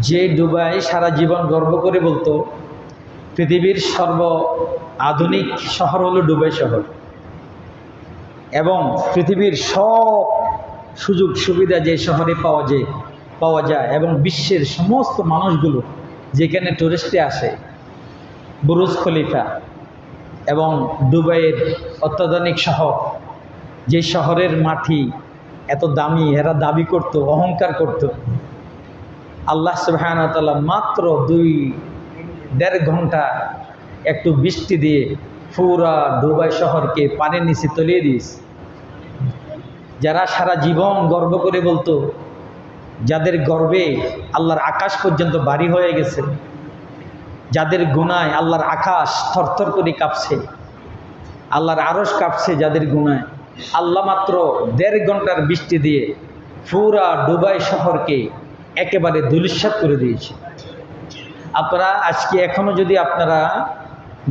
যে দুবাই সারা জীবন গর্ব করে বলতো, পৃথিবীর সর্ব আধুনিক শহর হলো দুবাই শহর। এবং পৃথিবীর সব সুযোগ সুবিধা যে শহরে পাওয়া যায় পাওয়া যায় এবং বিশ্বের সমস্ত মানুষগুলো যেখানে টুরিস্টে আসে, বুরুজ খলিফা এবং দুবাইয়ের অত্যাধুনিক শহর, যে শহরের মাটি এত দামি, এরা দাবি করত, অহংকার করত আল্লাহ সুবাহানতাল্লাহ মাত্র দুই, দেড় ঘণ্টা একটু বৃষ্টি দিয়ে পুরা দুবাই শহরকে পানির নিচে তলিয়ে দিস। যারা সারা জীবন গর্ব করে বলতো, যাদের গর্বে আল্লাহর আকাশ পর্যন্ত বাড়ি হয়ে গেছে, যাদের গুণায় আল্লাহর আকাশ থরথর করে কাঁপছে, আল্লাহর আরস কাঁপছে যাদের গুণায় আল্লাহ মাত্র দেড় ঘণ্টার বৃষ্টি দিয়ে পুরা দুবাই শহরকে একেবারে দুলিশ্বাত করে দিয়েছে। আপনারা আজকে এখনও যদি আপনারা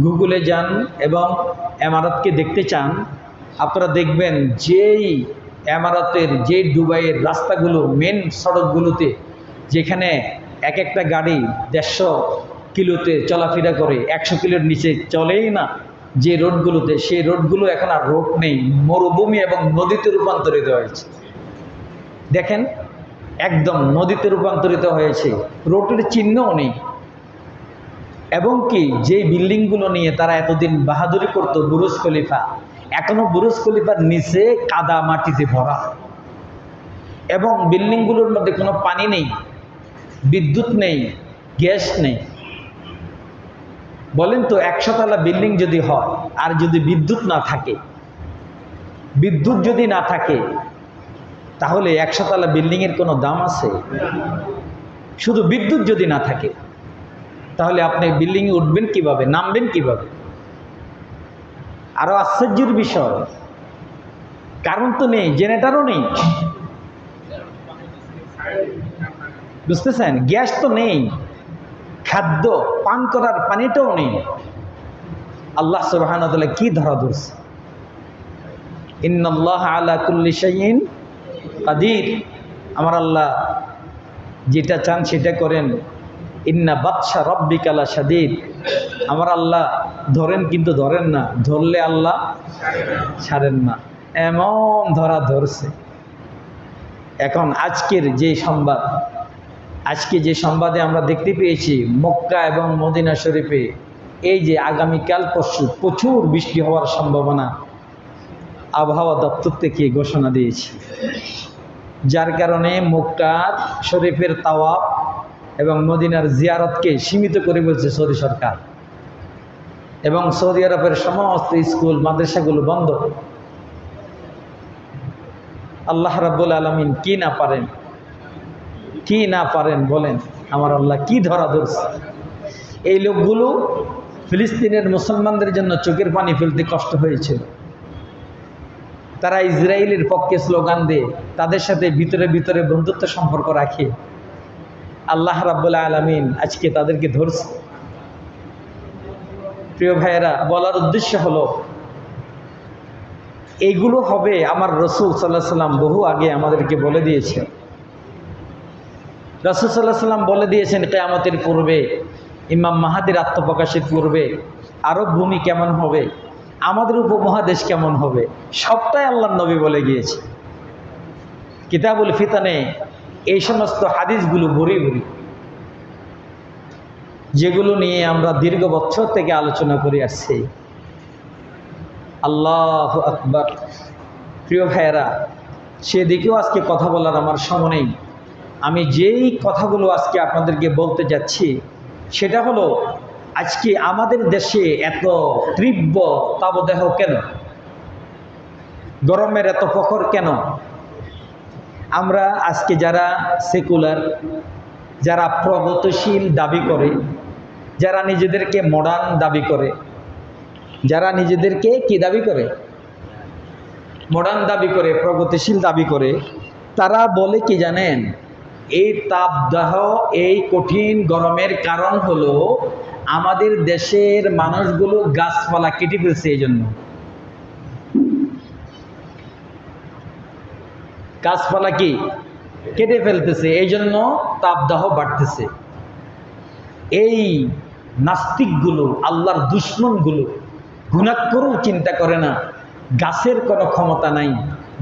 গুগলে যান এবং এমারতকে দেখতে চান, আপনারা দেখবেন যেই এমারতের যে দুবাইয়ের রাস্তাগুলো মেন সড়কগুলোতে যেখানে এক একটা গাড়ি দেড়শো কিলোতে চলাফেরা করে, একশো কিলোর নিচে চলেই না যে রোডগুলোতে, সেই রোডগুলো এখন আর রোড নেই, মরুভূমি এবং নদীতে রূপান্তরিত হয়েছে। দেখেন একদম নদীতে রূপান্তরিত হয়েছে। রোডের চিহ্নও নেই। এবং কি যে বিল্ডিংগুলো নিয়ে তারা এতদিন বাহাদুরি করত, বুরুজ খলিফা, এখনও বুরুজ খলিফার নিচে কাদা মাটিতে ভরা। এবং বিল্ডিংগুলোর মধ্যে কোনো পানি নেই, বিদ্যুৎ নেই, গ্যাস নেই। বলেন তো একশো তলা বিল্ডিং যদি হয়, আর যদি বিদ্যুৎ না থাকে, বিদ্যুৎ যদি না থাকে তাহলে একশো তলা বিল্ডিংয়ের কোনো দাম আছে? শুধু বিদ্যুৎ যদি না থাকে, তাহলে আপনি বিল্ডিংয়ে উঠবেন কীভাবে, নামবেন কীভাবে? আরও আশ্চর্যের বিষয়, কারণ তো নেই, জেনারেটারও নেই। বুঝতেছেন? গ্যাস তো নেই, খাদ্য, পান করার পানিটাও নেই। আল্লাহ সুবাহান কি ধরা ধরছে? ইন্নআল্লাহ আলা কুল্লি কাদির। আমার আল্লাহ যেটা চান সেটা করেন। ইন্না বাদশা রব্বিকালা সাদিদ আমার আল্লাহ ধরেন কিন্তু ধরেন না, ধরলে আল্লাহ ছাড়েন না। এমন ধরা ধরছে। এখন আজকের যে সংবাদ, আজকে যে সংবাদে আমরা দেখতে পেয়েছি মক্কা এবং মদিনা শরীফে, এই যে আগামীকাল পরশু প্রচুর বৃষ্টি হওয়ার সম্ভাবনা আবহাওয়া দপ্তর থেকে ঘোষণা দিয়েছে। যার কারণে মক্কার শরীফের তাওয়াব এবং মদিনার জিয়ারতকে সীমিত করে বলছে সৌদি সরকার। এবং সৌদি আরবের সমস্ত স্কুল, মাদ্রাসাগুলো বন্ধ। আল্লাহ রাব্বুল আলমিন কি না পারেন? কি না পারেন বলেন? আমার আল্লাহ কি ধরা ধরছে? এই লোকগুলো ফিলিস্তিনের মুসলমানদের জন্য চোখের পানি ফেলতে কষ্ট হয়েছিল। তারা ইসরায়েলের পক্ষে স্লোগান দিয়ে, তাদের সাথে ভিতরে ভিতরে বন্ধুত্ব সম্পর্ক রাখে। আল্লাহ রাব্বুল্লাহ আলমিন আজকে তাদেরকে ধরছে। প্রিয় ভাইয়েরা, বলার উদ্দেশ্য হলো এইগুলো হবে আমার রসুল সাল্লাহ সাল্লাম বহু আগে আমাদেরকে বলে দিয়েছে রসুল সাল্লাহ সাল্লাম বলে দিয়েছেন, কেয়ামতের পূর্বে ইমাম মাহাদির আত্মপ্রকাশের পূর্বে আরব ভূমি কেমন হবে? আমাদের উপমহাদেশ কেমন হবে? সবটাই আল্লাহ নবী বলে গিয়েছে। কিতাবুল ফিতানে এই সমস্ত হাদিসগুলো ভরি ভরি। যেগুলো নিয়ে আমরা দীর্ঘ বছর থেকে আলোচনা করে আসছি। আল্লাহ আকবর। প্রিয় ভাইয়েরা, সেদিকেও আজকে কথা বলার আমার সময় নেই। আমি যেই কথাগুলো আজকে আপনাদেরকে বলতে যাচ্ছি, সেটা হলো আজকে আমাদের দেশে এত তীব্র তাবদেহ কেন? গরমের এত প্রখর কেন? আমরা আজকে যারা সেকুলার, যারা প্রগতিশীল দাবি করে, যারা নিজেদেরকে মডার্ন দাবি করে, যারা নিজেদেরকে কি দাবি করে? মডার্ন দাবি করে, প্রগতিশীল দাবি করে, তারা বলে কি জানেন? এই তাপদাহ, এই কঠিন গরমের কারণ হলো আমাদের দেশের মানুষগুলো গাছপালা কেটে ফেলছে এই জন্য গাছপালা কি? কেটে ফেলতেছে এই জন্য তাপদাহ বাড়তেছে। এই নাস্তিকগুলো, আল্লাহর দুশ্মনগুলো গুণাক্ষরও চিন্তা করে না, গাছের কোনো ক্ষমতা নাই,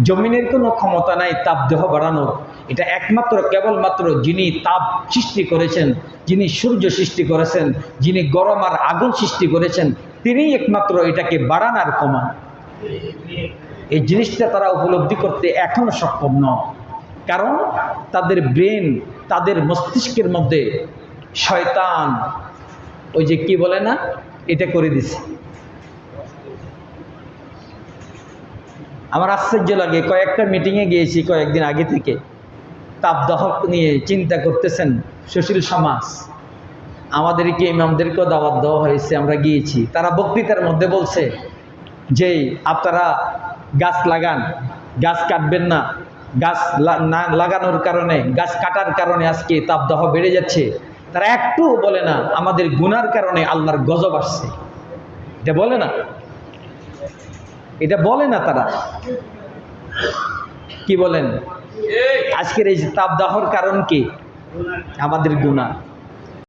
জমিনের কোনো ক্ষমতা নাই তাপদেহ বাড়ানোর। এটা একমাত্র, কেবলমাত্র যিনি তাপ সৃষ্টি করেছেন, যিনি সূর্য সৃষ্টি করেছেন, যিনি গরম আর আগুন সৃষ্টি করেছেন, তিনিই একমাত্র এটাকে বাড়ান আর কমান এই জিনিসটা তারা উপলব্ধি করতে এখনও সক্ষম নয়। কারণ তাদের ব্রেন, তাদের মস্তিষ্কের মধ্যে শয়তান, ওই যে কি বলে না, এটা করে দিছে। আমার আশ্চর্য লাগে, কয়েকটা মিটিংয়ে গিয়েছি কয়েকদিন আগে থেকে। তাপদাহ নিয়ে চিন্তা করতেছেন সুশীল সমাজ। আমাদেরকে ইমামদেরকেও দাওয়াত দেওয়া হয়েছে, আমরা গিয়েছি। তারা বক্তৃতার মধ্যে বলছে যে, আপনারা গাছ লাগান, গাছ কাটবেন না। গাছ না, লাগানোর কারণে, গাছ কাটার কারণে আজকে তাপদাহ বেড়ে যাচ্ছে। তারা একটু বলে না, আমাদের গুনার কারণে আল্লাহর গজব আসছে। এটা বলে না। এটা বলে না তারা। কি বলেন? আজকের এই তাপদাহর কারণ কি? আমাদের গুণা